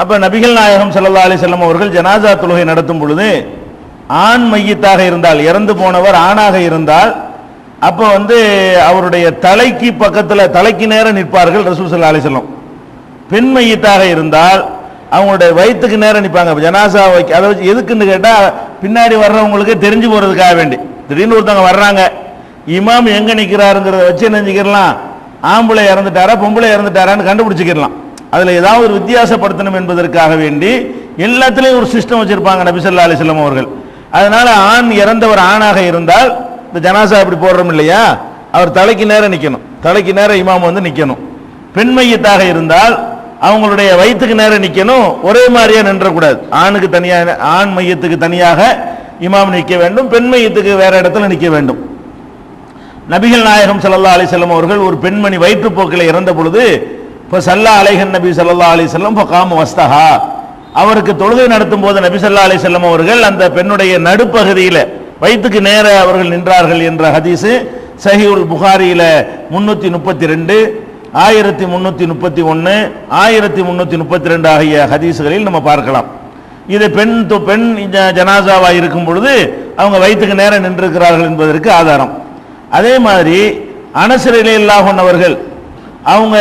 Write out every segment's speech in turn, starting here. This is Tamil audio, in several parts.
அப்ப நபிகள் நாயகம் சல்லா அலி செல்லம் அவர்கள் ஜனாசா தொழுகை நடத்தும் பொழுது ஆண் மையத்தாக இருந்தால் இறந்து போனவர் ஆணாக இருந்தால் அப்ப வந்து அவருடைய தலைக்கு பக்கத்தில் தலைக்கு நேரம் நிற்பார்கள் ரசூல் சல்லா அலி செல்லம் பெண் மையத்தாக இருந்தால் அவங்களுடைய வயிற்றுக்கு நேரம் நிற்பாங்க. ஜனாசா வைக்க அதை வச்சு எதுக்குன்னு கேட்டால் பின்னாடி வர்றவங்களுக்கு தெரிஞ்சு போறதுக்காக வேண்டி. திடீர்னு ஒருத்தவங்க வர்றாங்க. இமாம் எங்க நிற்கிறாருங்கிறத வச்சு என்ன ஆம்பளை இறந்துட்டாரா பொம்பளை இறந்துட்டாரான்னு கண்டுபிடிச்சிக்கிறலாம் அதுல ஏதாவது ஒரு வித்தியாசப்படுத்தணும் என்பதற்காக வேண்டி எல்லாத்துலேயும் ஒரு சிஸ்டம் வச்சிருப்பாங்க நபி ஸல்லல்லாஹு அவர்கள். அதனால ஆண் இறந்தவர் ஆணாக இருந்தால் இந்த ஜனாசா இப்படி போடுறோம் இல்லையா? அவர் தலைக்கு நேரம் நிற்கணும் தலைக்கு நேரம் இமாம் வந்து நிற்கணும் பெண் மையத்தாக இருந்தால் அவங்களுடைய வயிற்றுக்கு நேரம் நிற்கணும் ஒரே மாதிரியாக நின்றக்கூடாது. ஆணுக்கு தனியாக ஆண் மையத்துக்கு தனியாக இமாம் நிற்க வேண்டும். பெண் மையத்துக்கு வேற இடத்துல நிற்க வேண்டும். நபிகள் நாயகம் சல்லா அலிசல்லம் அவர்கள் ஒரு பெண்மணி வயிற்றுப்போக்கில் இறந்த பொழுது இப்போ சல்லா அலைஹன் நபி ஸல்லல்லாஹு அலி வஸல்லம் ஃபகாம வஸ்தஹா அவருக்கு தொழுகை நடத்தும் போது நபி சல்லா அலி செல்லம் அவர்கள் அந்த பெண்ணுடைய நடுப்பகுதியில் வயிற்றுக்கு நேர அவர்கள் நின்றார்கள் என்ற ஹதீஸு சஹியுல் புகாரியில் முன்னூற்றி முப்பத்தி ரெண்டு ஆயிரத்தி முன்னூற்றி முப்பத்தி ஒன்று ஆயிரத்தி முந்நூற்றி முப்பத்தி ரெண்டு ஆகிய ஹதீஸுகளில் நம்ம பார்க்கலாம். இது பெண் து- பெண் ஜ- இருக்கும் பொழுது அவங்க வயிற்றுக்கு நேரம் நின்றிருக்கிறார்கள் என்பதற்கு ஆதாரம். அதே மாதிரி அனசரிலே இல்லாஹன் அவர்கள் அவங்க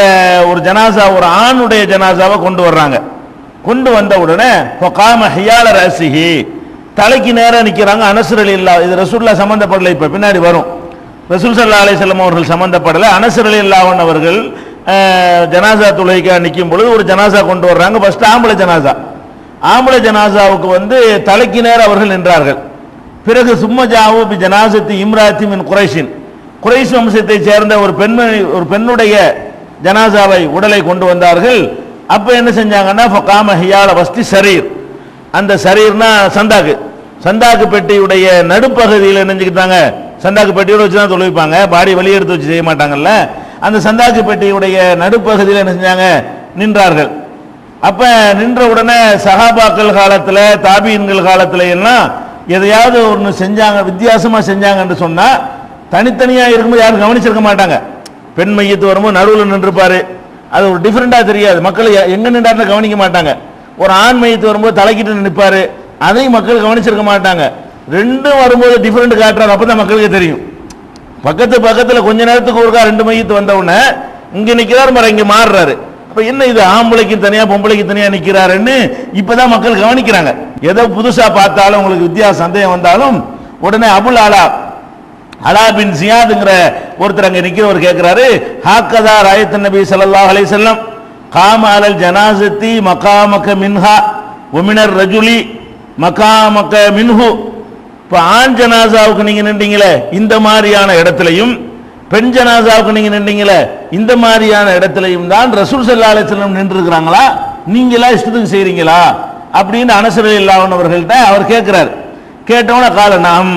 ஒரு ஜனாசா ஒரு ஆணுடைய ஜனாசாவை கொண்டு வர்றாங்க. கொண்டு வந்த உடனே காம ஹியால ரசிஹி. தலைக்கு நேரம் நிற்கிறாங்க அனசுரல் இல்லா. இது ரசூல்லா சம்மந்தப்படலை இப்போ பின்னாடி வரும். ரசூல் சல்லா அலிசல்லம் அவர்கள் சம்மந்தப்படலை அனசுரல் இல்லாவன் அவர்கள் ஜனாசா துளைக்காக நிற்கும் பொழுது ஒரு ஜனாசா கொண்டு வர்றாங்க. ஃபர்ஸ்ட் ஆம்பளை ஜனாசா. ஆம்பளை ஜனாசாவுக்கு வந்து தலைக்கு நேரம் அவர்கள் நின்றார்கள். பிறகு சும்மஜாவு ஜனாசத்து பி இம்ராத்தி மின் குறைஷின். குறைஷ் வம்சத்தை சேர்ந்த ஒரு பெண்மணி ஒரு பெண்ணுடைய ஜனாசாவை உடலை கொண்டு வந்தார்கள். அப்ப என்ன செஞ்சாங்கன்னா ஃபகாம ஹியால வஸ்தி சரீர் அந்த சரீர்னா சந்தாக்கு. சந்தாக்கு பெட்டியுடைய நடுப்பகுதியில் நினைஞ்சுக்கிட்டாங்க சந்தாக்கு பெட்டியோட வச்சு தான் தொழுவிப்பாங்க. பாடி வெளியே எடுத்து வச்சு செய்ய மாட்டாங்கல்ல. அந்த சந்தாக்கு பெட்டியுடைய நடுப்பகுதியில் என்ன செஞ்சாங்க? நின்றார்கள். அப்ப நின்ற உடனே சகாபாக்கள் காலத்துல தாபீன்கள் காலத்துல எல்லாம் எதையாவது ஒன்று செஞ்சாங்க வித்தியாசமா செஞ்சாங்கன்னு சொன்னா தனித்தனியா இருக்கும்போது யாரும் கவனிச்சிருக்க மாட்டாங்க. பெண் மையத்து வரும்போது நடுவில் நின்றுப்பாரு. அது ஒரு டிஃப்ரெண்ட்டாக தெரியாது. மக்கள் எங்கே நின்றாருன்னு கவனிக்க மாட்டாங்க. ஒரு ஆண் மையத்து வரும்போது தலைக்கிட்டு நிற்பாரு அதையும் மக்கள் கவனிச்சிருக்க மாட்டாங்க. ரெண்டும் வரும்போது டிஃப்ரெண்ட் காட்டுறாரு. அப்பதான் மக்களுக்கு தெரியும். பக்கத்து பக்கத்தில் கொஞ்ச நேரத்துக்கு ஒருக்கா ரெண்டு மையத்து வந்த உடனே இங்கே நிற்கிறார் மற இங்கே மாறுறாரு. அப்போ என்ன இது? ஆம்பளைக்கு தனியா பொம்பளைக்கு தனியா இப்போ தான் மக்கள் கவனிக்கிறாங்க. ஏதோ புதுசாக பார்த்தாலும் உங்களுக்கு வித்தியாச சந்தேகம் வந்தாலும் உடனே அபுல் ஆலா அலா பின் ஜியாதுங்கிற ஒருத்தர் அங்க நிக்கிறவர் கேட்கிறாரு ஹாக்கதா ராயத்து நபி சல்லா அலைஹி செல்லம் காம அலல் ஜனாசத்தி மகாமக மின்ஹா ஒமினர் ரஜுலி மகாமக மின்ஹு. இப்போ ஆண் ஜனாசாவுக்கு நீங்க நின்றீங்களே இந்த மாதிரியான இடத்துலையும் பெண் ஜனாசாவுக்கு நீங்க நின்றீங்களே இந்த மாதிரியான இடத்துலையும் தான் ரசூல் சல்லா அலைஹி வஸல்லம் நின்று இருக்கிறாங்களா நீங்களா இஷ்டத்துக்கு செய்கிறீங்களா அப்படின்னு அனசரில் இல்லாதவன் அவர்கள்ட்ட அவர் கேட்கிறார் கேட்டவன கால நாம்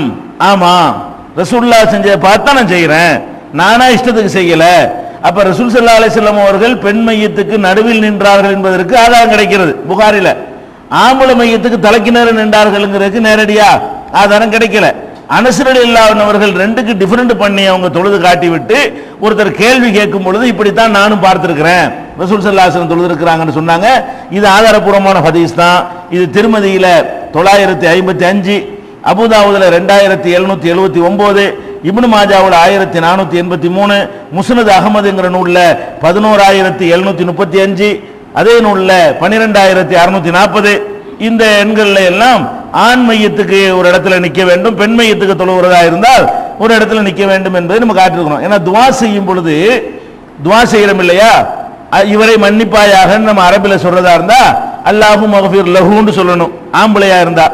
ரசூல்லா செஞ்ச பார்த்தா நான் செய்கிறேன் நானா இஷ்டத்துக்கு செய்யல. அப்ப ரசூல் சல்லா அலைஹி அவர்கள் பெண் மையத்துக்கு நடுவில் நின்றார்கள் என்பதற்கு ஆதாரம் கிடைக்கிறது. புகாரில ஆம்பளை மையத்துக்கு தலைக்கினர் நின்றார்கள்ங்கிறதுக்கு நேரடியா ஆதாரம் கிடைக்கல. அனசரல் இல்லாதவர்கள் ரெண்டுக்கு டிஃபரெண்ட் பண்ணி அவங்க தொழுது காட்டி விட்டு ஒருத்தர் கேள்வி கேட்கும் பொழுது இப்படித்தான் நானும் பார்த்திருக்கிறேன். ரசூல் சல்லாசன் தொழுது இருக்கிறாங்கன்னு சொன்னாங்க. இது ஆதாரபூர்வமான ஹதீஸ் தான். இது திருமதியில தொள்ளாயிரத்தி ஐம்பத்தி அஞ்சு அபுதாவுதில் ரெண்டாயிரத்தி எழுநூத்தி எழுபத்தி ஒன்பது இப்னு மாஜாவில் ஆயிரத்தி நானூத்தி எண்பத்தி மூணு முஸ்னது அகமதுங்கிற நூலில் பதினோராயிரத்தி எழுநூத்தி முப்பத்தி அஞ்சு அதே நூலில் பன்னிரெண்டாயிரத்தி அறுநூத்தி நாற்பது. இந்த எண்களில் எல்லாம் ஆண் மையத்துக்கு ஒரு இடத்துல நிற்க வேண்டும் பெண் மையத்துக்கு தொழுகிறதா இருந்தால் ஒரு இடத்துல நிற்க வேண்டும் என்பதை நம்ம காட்டிருக்கணும் ஏன்னா துவா செய்யும் பொழுது துவா செய்கிறோம் இல்லையா? இவரை மன்னிப்பாயாக நம்ம அரபில் சொல்றதா இருந்தா அல்லாஹும் மகஃபீர் லஹூன்னு சொல்லணும். ஆம்பளையா இருந்தா.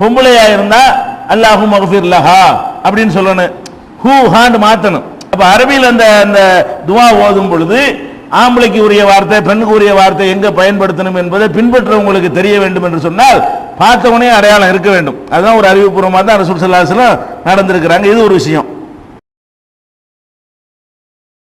பொம்பளையா இருந்தா அல்லாஹு மகஃபிர் லஹா அப்படின்னு சொல்லணும். ஹூ ஹாண்டு மாத்தணும். அப்ப அரபியில் அந்த அந்த துவா ஓதும் பொழுது ஆம்பளைக்கு உரிய வார்த்தை பெண்ணுக்கு உரிய வார்த்தை எங்க பயன்படுத்தணும் என்பதை பின்பற்றவங்களுக்கு தெரிய வேண்டும் என்று சொன்னால் பார்த்தவனே அடையாளம் இருக்க வேண்டும். அதுதான் ஒரு அறிவுபூர்வமாக தான் ரசூல் ஸல்லல்லாஹு நடந்திருக்கிறாங்க. இது ஒரு விஷயம்.